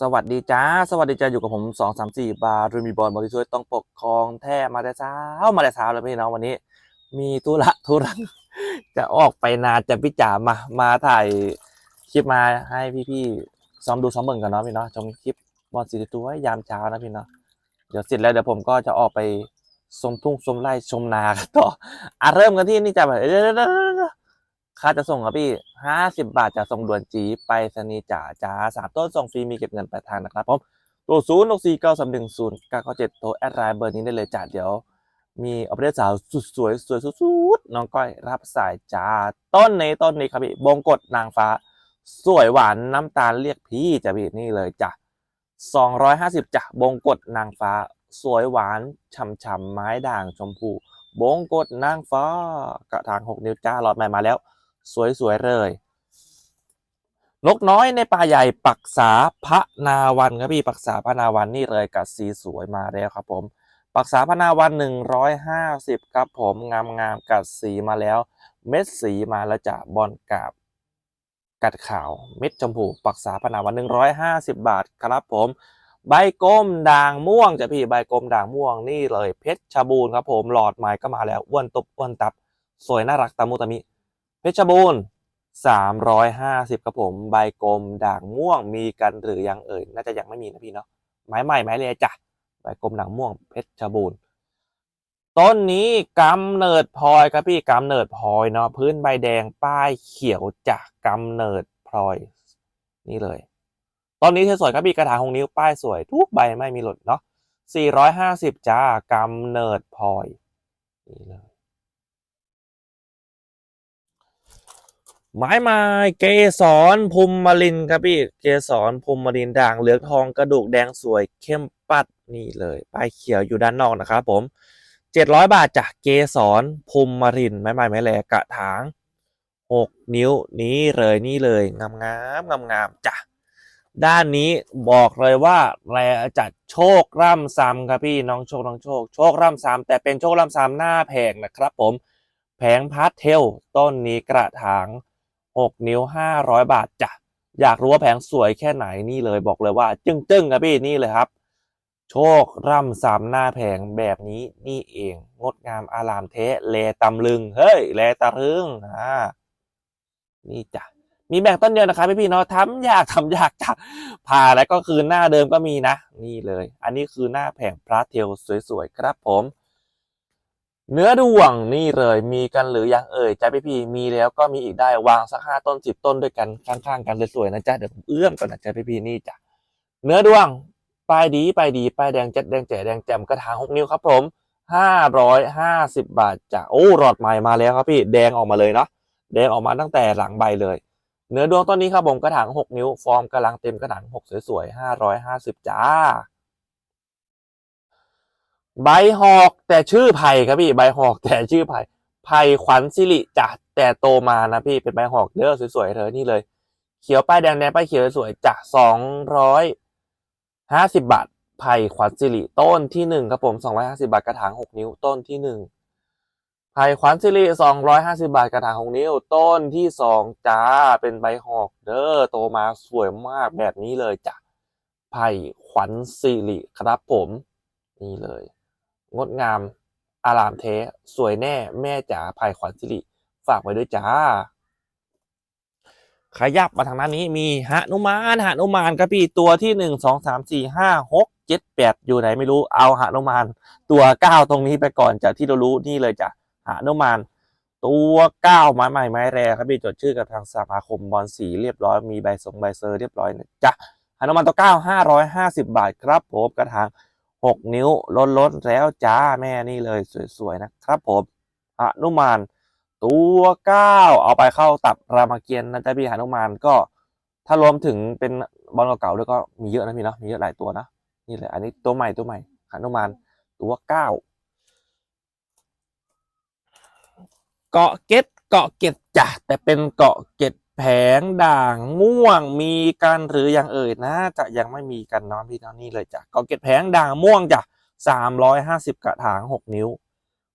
สวัสดีจ้า สวัสดีจ้า อยู่กับผมสองสามสี่บาร์รูมีบอลบริช่วยต้องปกครองแท้มาแต่เช้ามาแต่เช้าเลยพี่น้องวันนี้ มีธุระธุรังจะออกไปนาจะพี่จ๋ามา มาถ่ายคลิปมาให้พี่ๆซ้อมดูซ้อมเบิ่งกันเนาะพี่เนาะชมคลิปบอลสีตัวยามเช้านะพี่เนาะเดี๋ยวเสร็จแล้วเดี๋ยวผมก็จะออกไปชมทุ่งชมไร่ชมนากันต่ออะเริ่มกันที่นี่จ้ะแบบ ค่าจะส่งครับพี่ห้าสิบบาทจะส่งด่วนจีไปสนีจ๋าจ้าสามต้นส่งฟรีมีเก็บเงินปลายทางนะครับผมตัวศูนย์หกสี่เก้าสามหนึ่งศูนย์เก้าเก้าเจ็ดโทรแอดไลน์เบอร์นี้ได้เลยจ้ะเดี๋ยว มีออปเดตสาวสุดสวยสวยสุดๆน้องก้อยรับสายจ้าต้นในต้นนี้ครับพี่บงกฎนางฟ้า สวยหวานน้ำตาลเรียกพี่จ้ะพี่นี่เลยจ้ะสองร้อยห้าสิบจ้ะบงกฎนางฟ้า สวยหวานฉ่ำๆไม้ด่างชมพูบงกฎนางฟ้ากระถางหกนิ้วจ้าหลอดใหม่มาแล้ว สวยๆเลย นกน้อยในป่าใหญ่ปักษาพระนาวันครับพี่ปักษาพระนาวันนี่เลยกัดสีสวยมาแล้วครับผมปักษาพนาวันหนึ่งร้อยห้าสิบครับผมงามงามๆกัดสีมาแล้ว เม็ดสีมาแล้วจะบอลกาบ กัดขาวเม็ดชมพูปักษาพนาวันหนึ่งร้อยห้าสิบบาทครับผม ใบกลมด่างม่วงจะพี่ใบกลมด่างม่วงนี่เลยเพชรชบูรณ์ครับผมหลอดไม้ก็มาแล้วอ้วนตบอ้วนตับ สวยน่ารักตามุตามิ เพชรบูรณ์สามร้อยห้าสิบครับผมใบกลมด่างม่วงมีกันหรือยังเอ่ยน่าจะยังไม่มีนะพี่เนาะไม้ใหม่ไม้เลยจ้ะใบกลมด่างม่วงเพชรบูรณ์ต้นนี้กำเนิดพลอยครับพี่กำเนิดพลอยเนาะพื้นใบแดงป้ายเขียวจากกำเนิดพลอย นี่เลยต้นนี้สวยครับพี่กระถางหงนิ้วป้ายสวยทุกใบไม่มีหลุดเนาะ450จ้ากำเนิดพลอยนี่เลย ไม้ไม้เกสรภูมิมารินครับพี่เกสรภูมิมารินด่างเหลืองทองกระดูกแดงสวยเข้มปัดนี่เลยป้ายเขียวอยู่ด้านนอกนะครับผมเจ็ดร้อยบาทจากเกสรภูมิมารินไม้ไม้ไม้แลกระถางหกนิ้วนี้เลยนี่เลยงามงามงามงามจ้ะด้านนี้บอกเลยว่าแรจัดโชคร่ำซ้ำครับพี่น้องโชคน้องโชค โชคร่ำซ้ำแต่เป็นโชคร่ำซ้ำหน้าแผงนะครับผม แผงพาสเทลต้นนี้กระถาง 6 นิ้ว 500 บาทจ้ะอยากรู้ว่าแผงสวยแค่ไหนนี่เลยบอกเลยว่า จึ้งจึ้งๆครับพี่นี่เลยครับ โชคร่ำสามหน้าแผงแบบนี้นี่เอง งดงามอารามเทะแลตำลึง เฮ้ยแลตะลึงอ่านี่จ้ะมีแบ่งต้นเดียวนะครับพี่พี่เนาะทำยากทำยากจ้ะผ่าแล้วก็คือหน้าเดิมก็มีนะ นี่เลย อันนี้คือหน้าแผงพระเทลสวยๆครับผม เนื้อดวงนี่เลยมีกันหรือยังเอ่ยใจพี่พี่มีแล้วก็มีอีกได้วางสักห้าต้นสิบต้นด้วยกันข้างๆกันสวยๆนะจ๊ะเดี๋ยวผมเอื้อมก่อนนะใจพี่พี่นี่จ้ะเนื้อดวงปลายดีปลายดีปลายแดงจ็ดแดงแจ๋แดงแจ่มกระถางหกนิ้วครับผมห้าร้อยห้าสิบบาทจ้ะโอ้หลอดใหม่มาแล้วครับพี่แดงออกมาเลยเนาะแดงออกมาตั้งแต่หลังใบเลย เนื้อดวงต้นนี้ครับผมกระถางหกนิ้ว ฟอร์มกำลังเต็มกระถางหกสวยๆห้าร้อยห้าสิบจ้า ใบหอกแต่ชื่อไผ่ครับพี่ใบหอกแต่ชื่อไผ่ไผ่ขวัญสิริจ้ะแต่โตมานะพี่เป็นใบหอกเด้อสวยๆเธอนี่เลย เขียวป้ายแดงแดงป้ายเขียวสวยๆจ้ะสองร้อยห้าสิบบาทไผ่ขวัญสิริต้นที่หนึ่งครับผมสองร้อยห้าสิบาทกระถางหกนิ้วต้นที่หนึ่งไผ่ขวัญสิริสองร้อยห้าสิบาทกระถางหกนิ้ว ต้นที่สองจ้าเป็นใบหอกเด้อโตมาสวยมากแบบนี้เลยจ้ะไผ่ขวัญสิริครับผม นี่เลย งดงาม อารามเทสวยแน่แม่จ๋าภายขวัญสิริ ฝากไว้ด้วยจ้า ขยับมาทางด้านนี้มีหนุมานหนุมานครับพี่ตัวที่หนึ่งสองสามสี่ห้าหกเจ็ดแปดอยู่ไหนไม่รู้เอาหนุมาน ตัวเก้าตรงนี้ไปก่อนจากที่เรารู้นี่เลยจ้ะหนุมานตัวเก้าไม้ใหม่ไม้แรครับพี่จดชื่อกับทางสมาคมบอลสีเรียบร้อยมีใบสงใบเซอร์เรียบร้อยนะจ้ะหนุมานตัวเก้าห้าร้อยห้าสิบบาทครับผมกระถาง หกนิ้วล้นล้นแล้วจ้าแม่นี่เลยสวยๆนะครับผมหนุมานตัวเก้าเอาไปเข้าตับรามเกียรตินะจ๊ะพี่หนุมานก็ ถ้ารวมถึงเป็นบอลเก่าๆด้วยก็มีเยอะนะพี่เนาะมีเยอะหลายตัวนะนี่เลยอันนี้ตัวใหม่ตัวใหม่หนุมานตัวเก้าเกาะเก็ตเกาะเก็ตจ้ะแต่เป็นเกาะเก็ต แผงด่างม่วงมีกันหรือยังเอ่ยนะจะยังไม่มีกันเนาะพี่เนาะนี่เลยจ้ะเกาะเกตแผงด่างม่วงจ้ะสามร้อยห้าสิบกระถางหกนิ้ว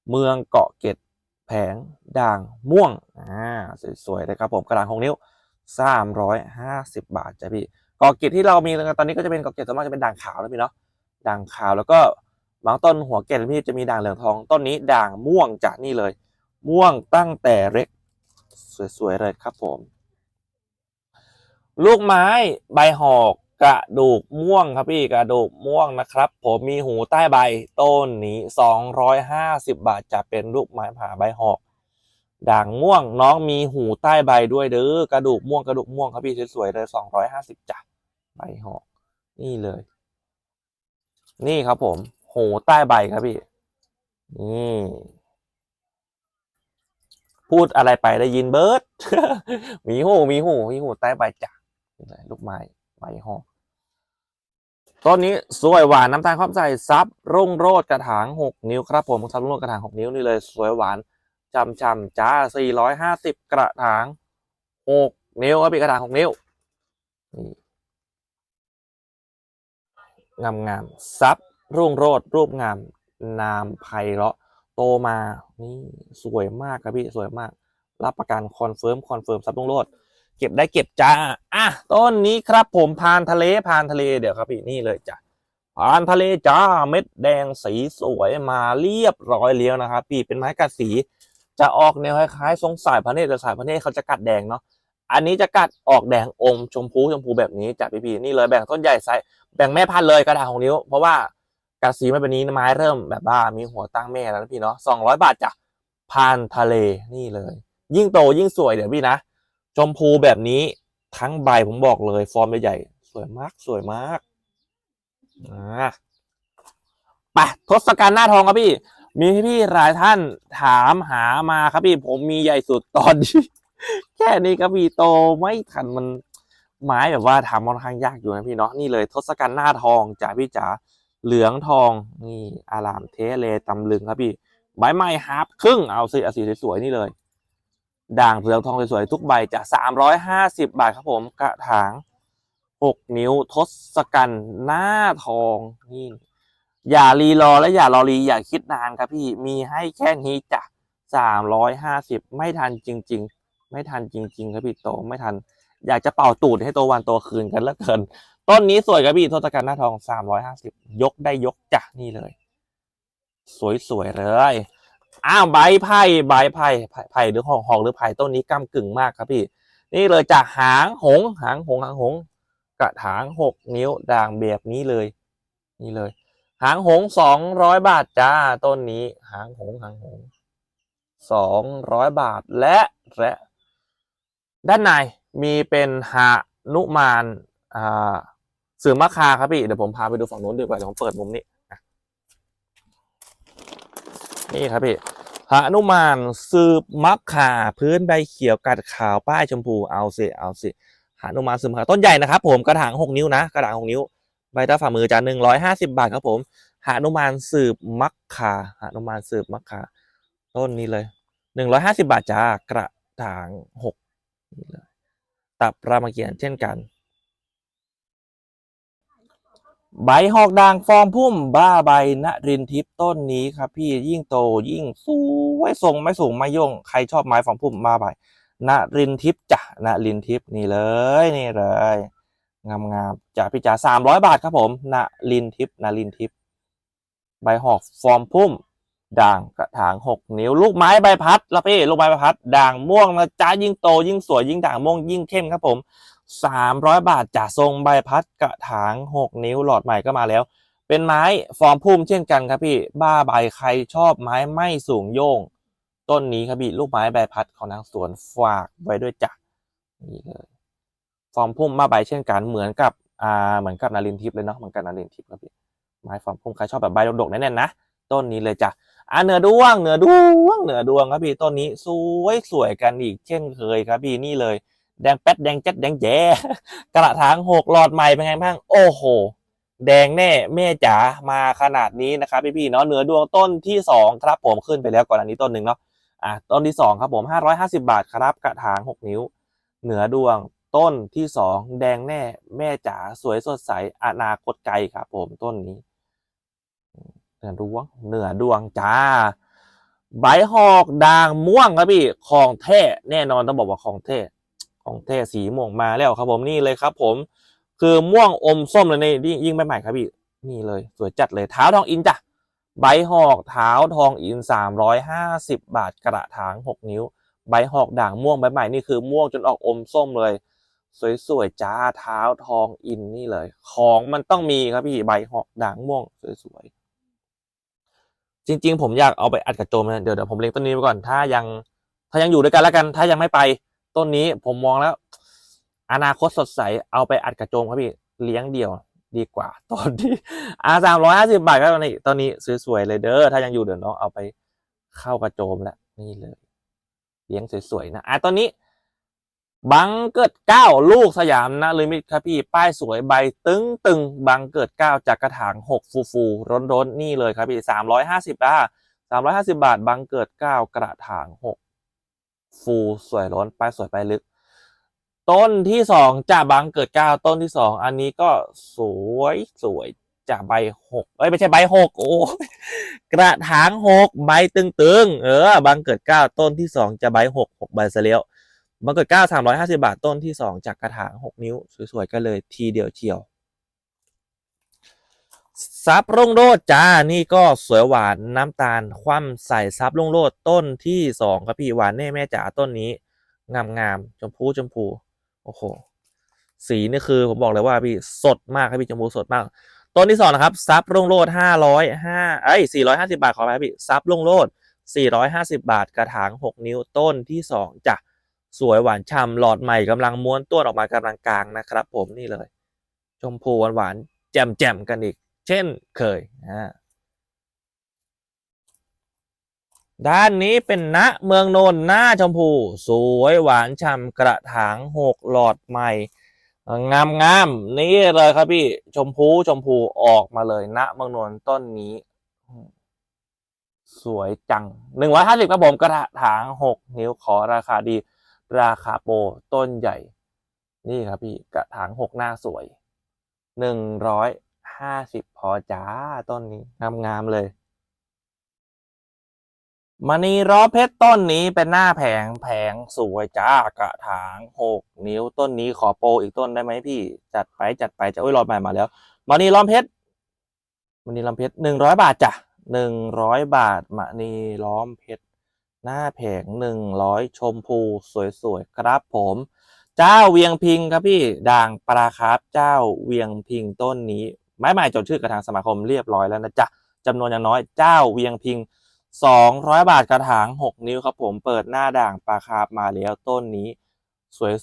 เมืองเกาะเกตแผงด่างม่วงอ่าสวยๆเลยครับผมกระถางหกนิ้วสามร้อยห้าสิบบาทจ้ะพี่กอเกตที่เรามีตอนนี้ก็จะเป็นกอเกตส่วนมากจะเป็นด่างขาวนะพี่เนาะด่างขาวแล้วก็บางต้นหัวเกตพี่จะมีด่างเหลืองทอง ต้นนี้ด่างม่วงจากนี่เลย ม่วงตั้งแต่เล็ก สวยๆเลยครับผม ลูกไม้ใบหอกกระดูกม่วงครับพี่กระดูกม่วงนะครับ ผมมีหูใต้ใบต้นนี้สองร้อยห้าสิบบาทจะเป็นลูกไม้ผ่าใบหอก ด่างม่วงน้องมีหูใต้ใบด้วยเด้อกระดูกม่วงกระดูกม่วงครับพี่สวยๆเลยสองร้อยห้าสิบจ้ะใบหอก นี่เลย นี่ครับผม หูใต้ใบครับพี่นี่พูดอะไรไปได้ยินเบิร์ดมีหูมีหูมีหูใต้ใบจ้ะ ลูกไม้ใบหอกต้นนี้สวยหวานน้ำตาลความใส่ซับรุ่งโรดกระถางหกนิ้วครับผมซับรุ่งโรดกระถางหกนิ้วนี่เลยสวยหวานจำจำจ้าสี่ร้อยห้าสิบกระถางหกนิ้วครับพี่กระถางหกนิ้วงามงามๆซับรุ่งโรดรูปงาม นามไพเราะโตมานี่สวยมากครับพี่สวยมาก รับประกันคอนเฟิร์มคอนเฟิร์มซับรุ่งโรด เก็บได้เก็บจ้าอะต้นนี้ครับผมพานทะเลพานทะเลเดี๋ยวครับพี่นี่เลยจ้ะพานทะเลจ้าเม็ดแดงสีสวยมาเรียบร้อยเลี้ยวนะครับ พี่เป็นไม้กัดสีจะออกแนวคล้ายๆทรงสายพระเนตรแต่สายพระเนตรเขาจะกัดแดงเนาะอันนี้จะกัดออกแดงอมชมพูชมพูแบบนี้จ้ะพี่พี่นี่เลยแบ่งต้นใหญ่ไซส์แบ่งแม่พันธุ์เลยกระดาษของนิ้ว เพราะว่ากัดสีมาแบบนี้ไม้เริ่มแบบว่ามีหัวตั้งแม่แล้วนะพี่เนาะสองร้อยบาทจ้ะพานทะเลนี่เลย ยิ่งโตยิ่งสวยเดี๋ยวพี่นะ ชมพูแบบนี้ทั้งใบผมบอกเลย ฟอร์มใหญ่ๆสวยมากสวยมากอ่าไปทศกัณฐ์หน้าทองครับพี่ มีพี่หลายท่านถามหามาครับพี่ ผมมีใหญ่สุดตอนที่แค่นี้ครับพี่โตไม่ทันมันไม้แบบว่าทำค่อนข้างยากอยู่นะพี่เนาะนี่เลยทศกัณฐ์หน้าทองจ๋าพี่จ๋าเหลืองทองนี่อารามเทเลตำลึงครับพี่ใบไม้ฮาร์ปครึ่งเอาสิเอาสีสวยๆนี่เลย ด่างเหลืองทองสวยๆทุกใบจะสามร้อยห้าสิบบาทครับผมกระถางหกนิ้วทศกัณฐ์หน้าทองนี่อย่ารีรอและอย่ารอรีอย่าคิดนานครับพี่มีให้แค่นี้จ้ะสามร้อยห้าสิบไม่ทันจริง ๆ ไม่ทันจริง ๆ ครับพี่โตไม่ทัน อยากจะเป่าตูดให้โตวันโตคืนกันแล้วเกิน ต้นนี้สวยครับพี่ทศกัณฐ์หน้าทองสามร้อยห้าสิบยกได้ยกจ้ะนี่เลย สวยๆเลย อ้าวใบไผ่ใบไผ่ไผ่หรือหอกหอกหรือไผ่ต้นนี้ก้ากึ่งมากครับพี่ นี่เลยจากหางหงหางหงหางหงกระถางหกนิ้วด่างแบบนี้เลย นี่เลย หางหงสองร้อยบาทจ้าต้นนี้ หางหงหางหงสองร้อยบาทและและด้านในมีเป็นหานุมานอ่าเสือมะคาครับพี่เดี๋ยวผมพาไปดูฝั่งนู้นดีกว่าเดี๋ยวผมเปิดมุมนี้ นี่ครับพี่หานุมานสืบมักขาพื้นใบเขียวกัดขาวป้ายชมพูเอาสิเอาสิหานุมานสืบมักขาต้นใหญ่นะครับ ผมกระถางหกนิ้วนะกระถางหกนิ้วใบตาฝ่ามือจานหนึ่งร้อยห้าสิบาทครับผมหานุมานสืบมักคาหานุมานสืบมักคาต้นนี้เลยหนึ่งร้อยห้าสิบาทจ้ากระถางหกตับรามเกียรติเช่นกัน ใบหอกด่างฟอร์มพุ่มบ้าใบณรินทิพย์ต้นนี้ครับ พี่ยิ่งโตยิ่งสวยทรงไม่สูงไม่ย่งใครชอบไม้ฟอร์มพุ่มบ้าใบณรินทิพย์จ้ะณรินทิพย์นี่เลยนี่เลยงามงามๆจากพี่จ๋าสามร้อยบาทครับผมณลินทิพย์ณลินทิพย์ใบหอกฟอร์มพุ่มด่างกระถางหกนิ้ว ลูกไม้ใบพัดละพี่ลูกไม้ใบพัด ด่างม่วงนะจ้ายิ่งโตยิ่งสวยยิ่งด่างม่วงยิ่งเข้มครับผม สามร้อยบาทจ่าทรงใบพัดกระถางหกนิ้วหลอดใหม่ก็มาแล้ว เป็นไม้ฟอร์มพุ่มเช่นกันครับพี่ บ้าใบใครชอบไม้ไม่สูงโย่งต้นนี้ครับพี่ลูกไม้ใบพัดของนางสวนฝากไว้ด้วยจ้ะนี่เลยฟอร์มพุ่มมาใบเช่นกันเหมือนกับอ่าเหมือนกับนารินทิพย์เลยเนาะเหมือนกับนารินทิพย์ครับพี่ไม้ฟอร์มพุ่มใครชอบแบบใบดกๆแน่นๆนะต้นนี้เลยจ้ะอ่าเหนือดวงเหนือดวงเหนือดวงครับพี่ต้นนี้สวยสวยกันอีกเช่นเคยครับพี่นี่เลย แดงแป๊ดแดงแจ๊ดแดงแจ๋กระถางหกหลอดใหม่เป็นไงบ้าง โอ้โห แดงแน่แม่จ๋ามาขนาดนี้นะครับพี่ๆเนาะเหนือดวงต้นที่สองครับผมขึ้นไปแล้วก่อนอันนี้ต้นหนึ่งเนาะอะต้นที่สองครับผมห้าร้อยห้าสิบาทครับกระถางหกนิ้ว เหนือดวงต้นที่สองแดงแน่ แม่จ๋าสวยสดใสอนาคตไกลครับผมต้นนี้เหนือดวงเหนือดวงจ้าใบหอกด่างม่วงครับพี่ของแท้แน่นอนต้องบอกว่าของแท้ ของแท้สีม่วงมาแล้วครับผมนี่เลยครับ ผม คือม่วงอมส้มเลยในยิ่งยิ่งใบใหม่ครับพี่นี่เลยสวยจัดเลยเท้าทองอินจ้ะใบหอกเท้าทองอินสามร้อยห้าสิบบาทกระถางหกนิ้ว ใบหอกด่างม่วงใบใหม่นี่คือม่วงจนออกอมส้มเลย สวยๆจ้าเท้าทองอินนี่เลย ของมันต้องมีครับพี่ใบหอกด่างม่วงสวยๆจริง ๆ ผมอยากเอาไปอัดกระโจมนะเดี๋ยวเดี๋ยวผมเล็งต้นนี้ไว้ก่อนถ้ายังถ้ายังอยู่ด้วยกันแล้วกัน ถ้ายังไม่ไป ต้นนี้ผมมองแล้ว อนาคตสดใสเอาไปอัดกระโจมครับพี่เลี้ยงเดี่ยวดีกว่าตอนที่อาสามร้อยห้าสิบาทครับตอนนี้ตอนนี้สวยๆเลยเด้อถ้ายังอยู่เดี๋ยวน้องเอาไปเข้ากระโจมแล้วนี่เลย เลี้ยงสวยๆนะอะตอนนี้บังเกิดเก้าลูกสยามนะลยมิตครับพี่ป้ายสวยใบตึงตึงบังเกิดเก้าจากกระถางหกฟูฟูร้นร้นๆนี่เลยครับพี่สามร้อยห้าสิบาทสามร้อยห้าสิบาทบังเกิดเก้ากระถางหก ฟูสวยร้นป้ายสวยป้ายลึก ต้นที่สองจะบังเกิดเก้าต้นที่สองอันนี้ก็สวยสวยจะใบหกเอ้ยไม่ใช่ใบหกโอ้กระถางหกใบตึงๆ เออ บังเกิดเก้าต้นที่สองจะใบหกหกใบเสลียวบังเกิดเก้าสามร้อยห้าสิบาทต้นที่สองจากกระถางหกนิ้ว สวยๆกันเลยทีเดียวเชียว ซับรุ่งโรดจ้า นี่ก็สวยหวานน้ำตาลคว่ำใส่ซับรุ่งโรดต้นที่สองครับพี่หวานแน่แม่จ๋าต้นนี้ งามงามๆชมพูชมพู โอ้โห สีนี่คือผมบอกเลยว่าพี่สดมากครับพี่ชมพูสดมาก ต้นที่สองนะครับซับรุ่งโรดห้าร้อยห้าเอ้ยสี่ร้อยห้าสิบาทขอไปครับพี่ซับรุ่งโรดสี่ร้อยห้าสิบาทกระถางหกนิ้วต้นที่สองจ้ะสวยหวานฉ่ำหลอดใหม่กำลังม้วนต้วนออกมากำลังกลางนะครับ ผมนี่เลย ชมพูหวานหวานแจ่มแจ่มกันอีก เช่นเคยอ่าด้านนี้เป็นณเมืองนนท์หน้าชมพู สวยหวานฉ่ำกระถางหกหลอดใหม่ งามงามนี่เลยครับพี่ชมพูชมพูออกมาเลยณเมืองนนท์ต้นนี้ สวยจังหนึ่งร้อยห้าสิบครับผมกระถางหกนิ้วขอราคาดี ราคาโปรต้นใหญ่ นี่ครับพี่กระถางหกหน้าสวยหนึ่งร้อย ห้าสิบพอจ้าต้นนี้งามๆเลยมณีล้อเพชรต้นนี้เป็นหน้าแผงแผงสวยจ้ากระถางหกนิ้วต้นนี้ขอโปรอีกต้นได้ไหมพี่ จัดไปจัดไปจะอุ้ยรอดใหม่มาแล้วมณีล้อมเพชรมณีล้อมเพชรหนึ่งร้อยบาทจ้ะหนึ่งร้อยบาทมณีล้อมเพชรหน้าแผงหนึ่งร้อยชมพูสวยๆครับผม เจ้าเวียงพิงครับพี่ด่างปลาครับเจ้าเวียงพิงต้นนี้ ไม้ใหม่จดชื่อกระถางสมาคมเรียบร้อยแล้วนะจ๊ะจำนวนอย่างน้อยเจ้าเวียงพิงสองร้อยบาทกระถางหกนิ้วครับผมเปิดหน้าด่างปลาคาบมาแล้วต้นนี้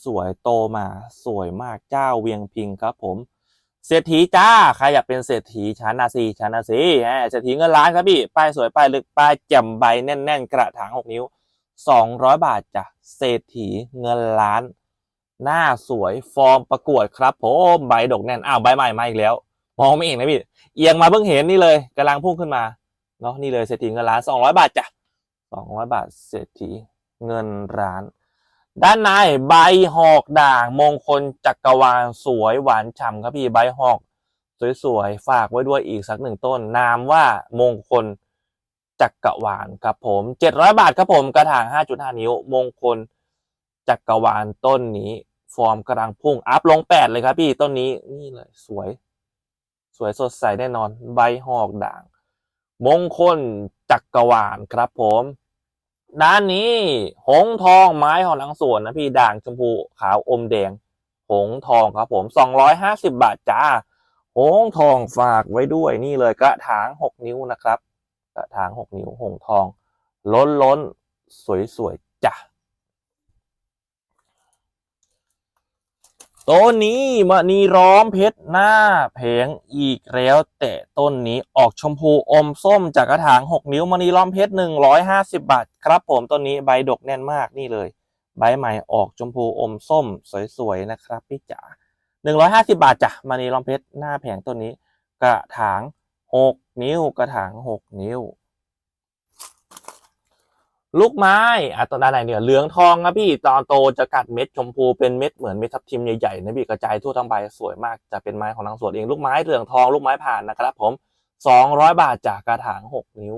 สวยๆ โตมาสวยมากเจ้าเวียงพิงครับผม เศรษฐีจ้า ใครอยากเป็นเศรษฐีชั้นอาซีชั้นอาซีเศรษฐีเงินล้านครับพี่ ป้ายสวยป้ายลึกป้ายแจ่มใบแน่น ๆ กระถางหกนิ้วสองร้อยบาทจ้ะเศรษฐีเงินล้าน หน้าสวยฟอร์มประกวดครับผมใบดกแน่นอ้าวใบใหม่มาอีกแล้ว มองไม่เห็นนะพี่ เอียงมาเพิ่งเห็นนี่เลยกำลังพุ่งขึ้นมาเนาะนี่เลยเศรษฐีเงินล้านสองร้อยบาทจ้ะสองร้อยบาทเศรษฐีเงินล้าน ด้านในใบหอกด่างมงคลจักรวาลสวยหวานฉ่ำครับพี่ใบหอก สวยๆฝากไว้ด้วยอีกสักหนึ่งต้น นามว่ามงคลจักรวาลครับผมเจ็ดร้อยบาทครับผมกระถางห้าจุดห้านิ้ว มงคลจักรวาลต้นนี้ ฟอร์มกำลังพุ่งอัพลงแปดเลยครับพี่ต้นนี้นี่เลยสวย สวยสดใสแน่นอน ใบหอกด่าง มงคลจักรวาลครับผมด้านนี้ หงทองไม้ของหลังสวนนะพี่ด่างชมพูขาวอมแดง หงทองครับผมสองร้อยห้าสิบาทจ้า หงทองฝากไว้ด้วยนี่เลยกระถางหกนิ้วนะครับ กระถางหกนิ้วหงทอง ล้นล้นสวยสวยๆจ้ะ ต้นนี้มณีร้อมเพชรหน้าแผงอีกแล้วแต่ต้นนี้ออกชมพูอมส้มจากกระถางหกนิ้วมณีล้อมเพชรหนึ่งร้อยห้าสิบาท ครับผมต้นนี้ใบดกแน่นมากนี่เลย ใบใหม่ออกชมพูอมส้มสวยๆนะครับพี่จ๋าหนึ่งร้อยห้าสิบาทจ้ะมานีลอมเพชรหน้าแผงต้นนี้ กระถางหกนิ้วกระถางหกนิ้ว ลูกไม้อะตอนด้นไหนเนี่ยเหลืองทองครับพี่ตอนโตจะกัดเม็ดชมพูเป็นเม็ดเหมือนเม็ดทับทิมใหญ่ๆนะพี่กระจายทั่วทั้งใบสวยมากจะเป็นไม้ของทางสวนเองลูกไม้เหลืองทองลูกไม้ผ่านนะครับผมสองร้อยบาทจากกระถางหกนิ้ว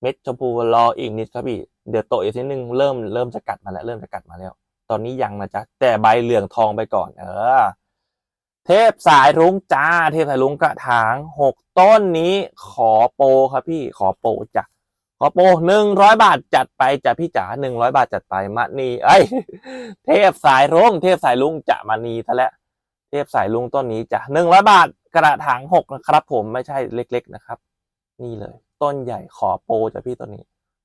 เม็ดชมพูรออีกนิดครับพี่เดี๋ยวโตอีกทีนึงเริ่มเริ่มจะกัดมาแล้วเริ่มจะกัดมาแล้ว ตอนนี้ยังนะจ๊ะแต่ใบเหลืองทองไปก่อน เออ เทพสายรุ้งจ้า เทพสายรุ้งกระถางหกต้นนี้ขอโปครับพี่ขอโปจ้ะ ขอโปรหนึ่งร้อยบาทจัดไปจ้ะพี่จ๋าหนึ่งร้อยบาทจัดไปมะนีเอ้เทพสายรุ้งเทพสายรุ้งจะมานีซะแล้วเทพสายรุ้งต้นนี้จ้ะหนึ่งร้อยบาทกระถางหกนะครับ ผมไม่ใช่เล็ก ๆนะครับ นี่เลย ต้นใหญ่ขอโปรจ้ะพี่ต้นนี้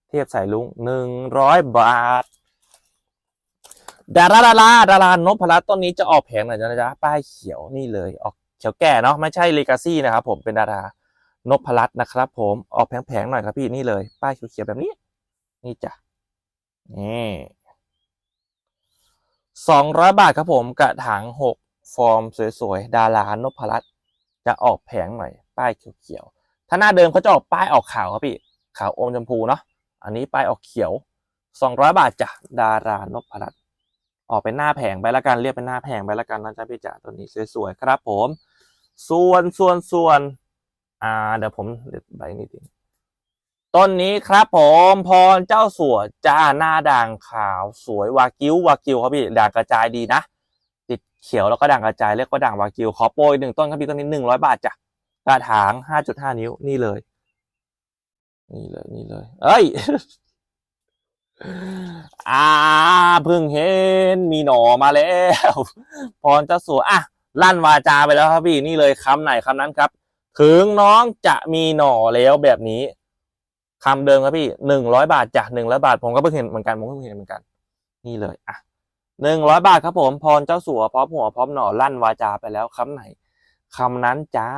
เทพสายลุงหนึ่งร้อยบาทดาราดาราดารานพรัตต้นนี้จะออกแผงหน่อยนะจ๊ะป้ายเขียวนี่เลยออกเขียวแก่เนาะไม่ใช่เลกาซี่นะครับผมเป็นดารา นพรัตน์นะครับ ผมออกแผงๆหน่อยครับพี่นี่เลย ป้ายเขียวๆแบบนี้ นี่จ้ะนี่สองร้อยบาทครับผมกระถางหกฟอร์มสวยๆ ดารานพรัตน์จะออกแผงหน่อย ป้ายเขียวๆถ้าหน้าเดิมเขาจะออกป้ายออกขาวครับพี่ขาวอมชมพูเนาะอันนี้ป้ายออกเขียวสองร้อยบาทจ้ะดารานพรัตน์ออกเป็นหน้าแผงไปละกันเรียกเป็นหน้าแผงไปละกันนะจ๊ะพี่จ๋าตัวนี้สวยๆครับผม ส่วนส่วนส่วน อ่า เดี๋ยวผมเด็ดใบนิดนึงต้นนี้ครับผมพรเจ้าสัวจ้าหน้าด่างขาวสวยวากิววากิวครับพี่ด่างกระจายดีนะ ติดเขียวแล้วก็ด่างกระจายเรียกว่าด่างวากิวขอโปรยหนึ่งต้นครับพี่ต้นนี้หนึ่งร้อยบาทจ้ะกระถางห้าจุดห้านิ้วนี่เลย นี่เลยนี่เลย เอ้ยอ่าเพิ่งเห็นมีหน่อมาแล้ว พรเจ้าสัวอะลั่นวาจาไปแล้วครับพี่นี่เลยคำไหนคำนั้นครับ ถึงน้องจะมีหน่อแล้วแบบนี้คำเดิมครับพี่หนึ่งร้อยบาทจากหนึ่งร้อยบาท ผมก็เพิ่งเห็นเหมือนกันผมก็เพิ่งเห็นเหมือนกัน นี่เลยอะหนึ่งร้อยบาทครับผมพรเจ้าสัวพร้อมหัวพร้อมหน่อลั่นวาจาไปแล้วคำไหนคำนั้นจ้า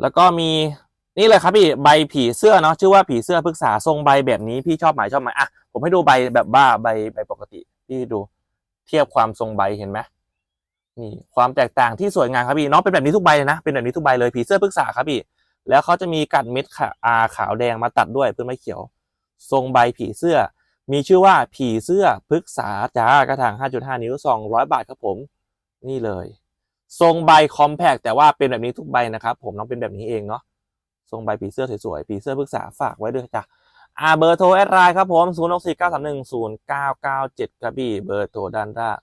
แล้วก็มีนี่เลยครับพี่ใบผีเสื้อเนาะชื่อว่าผีเสื้อพฤกษาทรงใบแบบนี้พี่ชอบไหมชอบไหมอะผมให้ดูใบแบบบ้าใบใบปกติ พี่ดูเทียบความทรงใบเห็นไหม นี่ความแตกต่างที่สวยงามครับพี่เนาะเป็นแบบนี้ทุกใบเลยนะเป็นแบบนี้ทุกใบเลยผีเสื้อพฤกษาครับพี่ แล้วเขาจะมีกัดเม็ดขาอาขาวแดงมาตัดด้วยเพื่อไม่เขียว ทรงใบผีเสื้อ มีชื่อว่าผีเสื้อพฤกษาจ้ากระถาง 5.5 นิ้ว 200 บาทครับผม นี่เลย ทรงใบคอมแพกแต่ว่าเป็นแบบนี้ทุกใบนะครับ ผมน้องเป็นแบบนี้เองเนาะทรงใบผีเสื้อสวยๆผีเสื้อพฤกษาฝากไว้ด้วยจ้ะอ่าเบอร์โทรแอดไลน์ครับผม 0 6 4 9 3 1 0 9 9 7ครับพี่เบอร์โทรด้านล่าง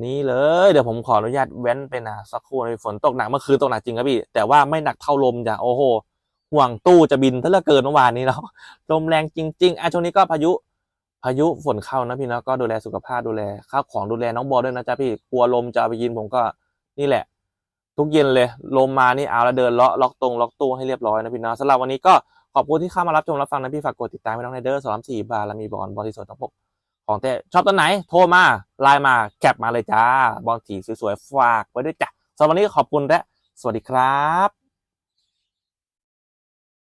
นี่เลยเดี๋ยวผมขออนุญาตแว้นไปนะสักครู่ในฝนตกหนักเมื่อคืนตกหนักจริงครับพี่ แต่ว่าไม่หนักเท่าลมจ้ะโอ้โหห่วงตู้จะบินถ้าเลือเกินเมื่อวานนี้เนาะลมแรงจริงๆอะช่วงนี้ก็พายุพายุฝนเข้านะพี่นะก็ดูแลสุขภาพดูแลข้าวของดูแลน้องบอลด้วยนะจ๊ะพี่กลัวลมจะไปยินผมก็นี่แหละ ทุกเย็นเลย ลมมานี่เอาแล้วเดินเลาะล็อกตรงล็อกตู้ให้เรียบร้อยนะพี่นาะสำหรับวันนี้ก็ขอบคุณที่เข้ามารับชมรับฟังนะพี่ฝากกดติดตามให้น้องในเดอร์สามสี่บาร์และมีบอลบอลที่สวยทั้งปก ของเต้ชอบตัวไหน โทรมาไลน์มาแคปมาเลยจ้า บอลสีสวยๆฝากไว้ด้วยจ้ะสำหรับวันนี้ขอบคุณและสวัสดีครับ